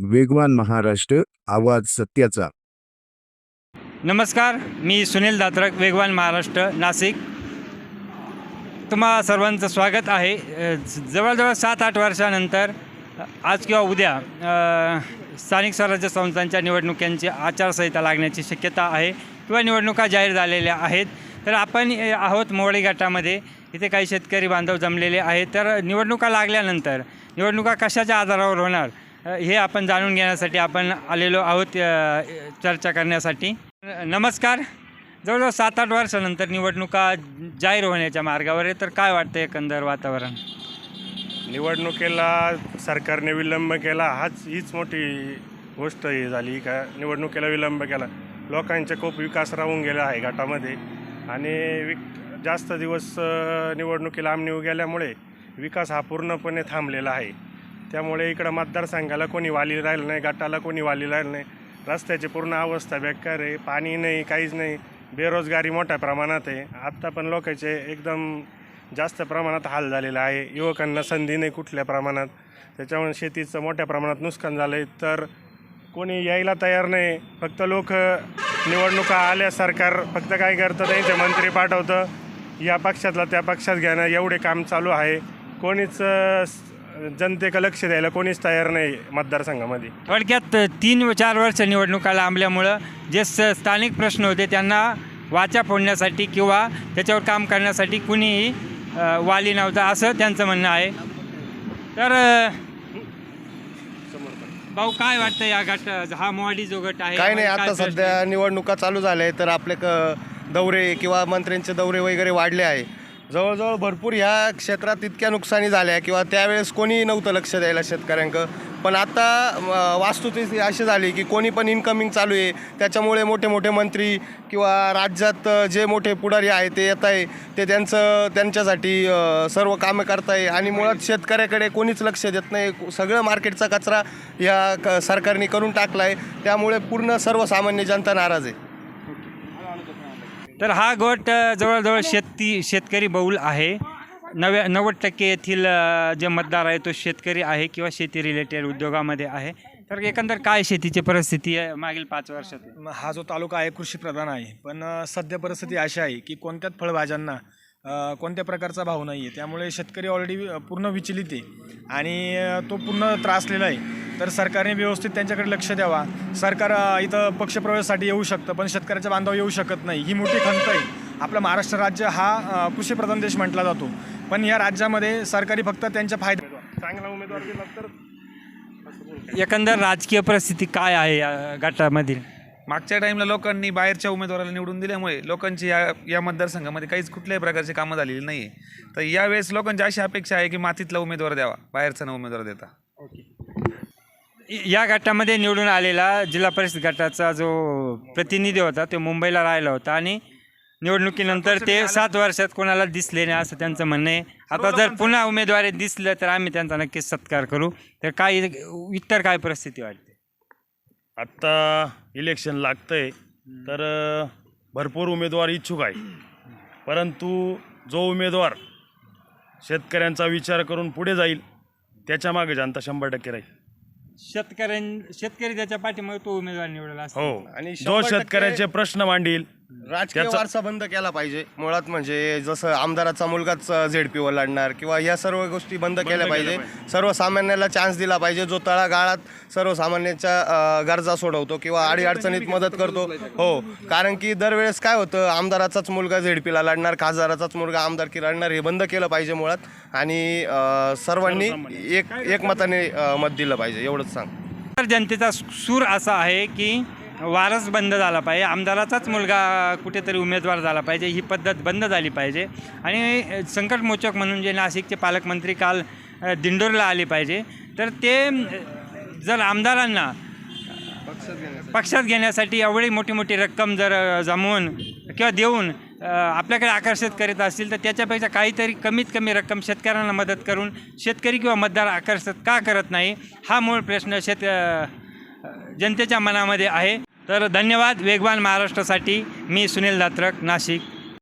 वेगवान महाराष्ट्र आवाज सत्याचा. नमस्कार मी सुनील दात्रक वेगवान महाराष्ट्र नाशिक. तुम्हा सर्वांचं स्वागत आहे. जवळजवळ सात आठ वर्षानंतर आज किंवा उद्या स्थानिक स्वराज्य संस्थांच्या निवडणुकांची आचारसंहिता लागण्याची शक्यता आहे किंवा निवडणुका जाहीर झालेल्या आहेत. तर आपण आहोत मोवळी गटामध्ये इथे काही शेतकरी बांधव जमलेले आहेत. तर निवडणुका लागल्यानंतर निवडणुका कशाच्या आधारावर होणार? हे आपण जाणून घेण्यासाठी आपण आलेलो आहोत चर्चा करण्यासाठी. नमस्कार. जवळजवळ सात आठ वर्षानंतर निवडणुका जाहीर होण्याच्या मार्गावर आहे तर काय वाटतं एकंदर वातावरण? निवडणुकीला सरकारने विलंब केला हाच हीच मोठी गोष्ट हे झाली का निवडणुकीला विलंब केला. लोकांचा खूप विकास राहून गेला आहे गटामध्ये आणि विक जास्त दिवस निवडणुकीला आमने गेल्यामुळे विकास हा पूर्णपणे थांबलेला आहे. त्यामुळे इकडं मतदारसंघाला कोणी वाली राहिलं नाही गटाला कोणी वाली राहिलं नाही. रस्त्याची पूर्ण अवस्था बेकार आहे पाणी नाही काहीच नाही. बेरोजगारी मोठ्या प्रमाणात आहे. आत्ता पण लोकांचे एकदम जास्त प्रमाणात हाल झालेला आहे. युवकांना संधी नाही कुठल्या प्रमाणात. त्याच्यामुळे शेतीचं मोठ्या प्रमाणात नुकसान झालं आहे तर कोणी यायला तयार नाही. फक्त लोक निवडणुका आल्या सरकार फक्त काय करतं त्यांचे मंत्री पाठवतं. या पक्षातला त्या पक्षात घेणं एवढे काम चालू आहे. कोणीच जनतेकडे लक्ष द्यायला कोणीच तयार नाही मतदारसंघामध्ये. थोडक्यात तीन व चार वर्ष निवडणुका लांबल्यामुळं जे स स्थानिक प्रश्न होते त्यांना वाचा फोडण्यासाठी किंवा त्याच्यावर काम करण्यासाठी कुणीही वाली नव्हता असं त्यांचं म्हणणं आहे. तर भाऊ काय वाटतं या गट हा मोहाडी जो गट आहे काय नाही आता सध्या निवडणुका चालू झाल्या आहे तर आपले क दौरे किंवा मंत्र्यांचे दौरे वगैरे वाढले आहे. जवळजवळ भरपूर ह्या क्षेत्रात इतक्या नुकसानी झाल्या किंवा त्यावेळेस कोणी नव्हतं लक्ष द्यायला शेतकऱ्यांक पण आता वास्तुस्थिती अशी झाली की कोणी पण इन्कमिंग चालू आहे. त्याच्यामुळे मोठे मोठे मंत्री किंवा राज्यात जे मोठे पुढारी आहे ते येत आहे. ते त्यांचं त्यांच्यासाठी सर्व कामं करताय. आणि मुळात शेतकऱ्याकडे कोणीच लक्ष देत नाही. सगळं मार्केटचा कचरा या क सरकारने करून टाकला आहे त्यामुळे पूर्ण सर्वसामान्य जनता नाराज आहे. तर हा गट जवळजवळ शेती शेतकरी बहुल आहे. नव्या नव्वद टक्के येथील जे मतदार आहे तो शेतकरी आहे किंवा शेती रिलेटेड उद्योगामध्ये आहे. तर एकंदर काय शेतीची परिस्थिती आहे मागील पाच वर्षात? हा जो तालुका आहे कृषीप्रधान आहे. पण सध्या परिस्थिती अशी आहे की कोणत्याच फळभाज्यांना कोणत्या प्रकारचा भाव नाही आहे त्यामुळे शेतकरी ऑलरेडी पूर्ण विचलित आहे. आणि तो पूर्ण त्रासलेला आहे. तर सरकारने व्यवस्थित त्यांच्याकडे लक्ष द्यावा. सरकार इथं पक्षप्रवेशासाठी येऊ शकतं पण शेतकऱ्याच्या बांधव येऊ शकत नाही. ही मोठी खंत आहे. आपलं महाराष्ट्र राज्य हा कृषीप्रधान देश म्हटला जातो. पण या राज्यामध्ये सरकारी फक्त त्यांच्या फायदे चांगला उमेदवार दिला तर? एकंदर राजकीय परिस्थिती काय आहे या गटामधील? मागच्या टाईमला लोकांनी बाहेरच्या उमेदवाराला निवडून दिल्यामुळे लोकांची या या मतदारसंघामध्ये काहीच कुठल्याही प्रकारची कामं झालेली नाही आहे तर यावेळेस लोकांची अशी अपेक्षा आहे की मातीतला उमेदवार द्यावा बाहेरचा न उमेदवार देता. या गटामध्ये निवडून आलेला जिल्हा परिषद गटाचा जो प्रतिनिधी होता तो मुंबईला राहिला होता आणि निवडणुकीनंतर ते सात वर्षात कोणाला दिसले नाही असं त्यांचं म्हणणं आहे. आता जर पुन्हा उमेदवारी दिसलं तर आम्ही त्यांचा नक्कीच सत्कार करू. तर काय इतर काय परिस्थिती वाटते? आत्ता इलेक्शन लागतंय तर भरपूर उमेदवार इच्छुक आहे परंतु जो उमेदवार शेतकऱ्यांचा विचार करून पुढे जाईल त्याच्यामागे जनता शंभर टक्के राहील. शेतकऱ्यां शेतकरी त्याच्या पाठीमागे तो उमेदवार निवडला असतो. हो. आणि जो शंभर टक्के- शेतकऱ्याचे प्रश्न मांडील राजकीय त्याचा- वारसा बंद केला पाहिजे. मुळात म्हणजे जसं आमदाराचा मुलगाच झेडपीवर लढणार किंवा या सर्व गोष्टी बंद केल्या पाहिजे. सर्वसामान्याला चान्स दिला पाहिजे. जो तळागाळात सर्वसामान्यांच्या अं, गरजा सोडवतो किंवा अडीअडचणीत मदत करतो. हो. कारण की दरवेळेस काय होतं आमदाराचाच मुलगा झेडपीला लढणार खासदाराचाच मुलगा आमदारकी लढणार हे बंद केलं पाहिजे मुळात. आणि अं, सर्वांनी एक एकमताने अं, मत दिलं पाहिजे. एवढंच सांग. तर जनतेचा सूर असा आहे की वारस बंद झाला पाहिजे. आमदाराचाच मुलगा कुठेतरी उमेदवार झाला पाहिजे. ही पद्धत बंद झाली पाहिजे. आणि संकटमोचक म्हणून जे नाशिकचे पालकमंत्री काल दिंडोरला आले पाहिजे. तर ते जर आमदारांना पक्षात घेण्यासाठी एवढी मोठी मोठी रक्कम जर जमवून किंवा देऊन आपल्याकडे आकर्षित करीत असतील तर त्याच्यापेक्षा काहीतरी कमीत कमी रक्कम शेतकऱ्यांना मदत करून शेतकरी किंवा मतदार आकर्षित का करत नाही? हा मूळ प्रश्न शेत जनतेच्या मनामध्ये आहे. तर धन्यवाद वेगवान महाराष्ट्रासाठी. मी सुनील दात्रक नाशिक.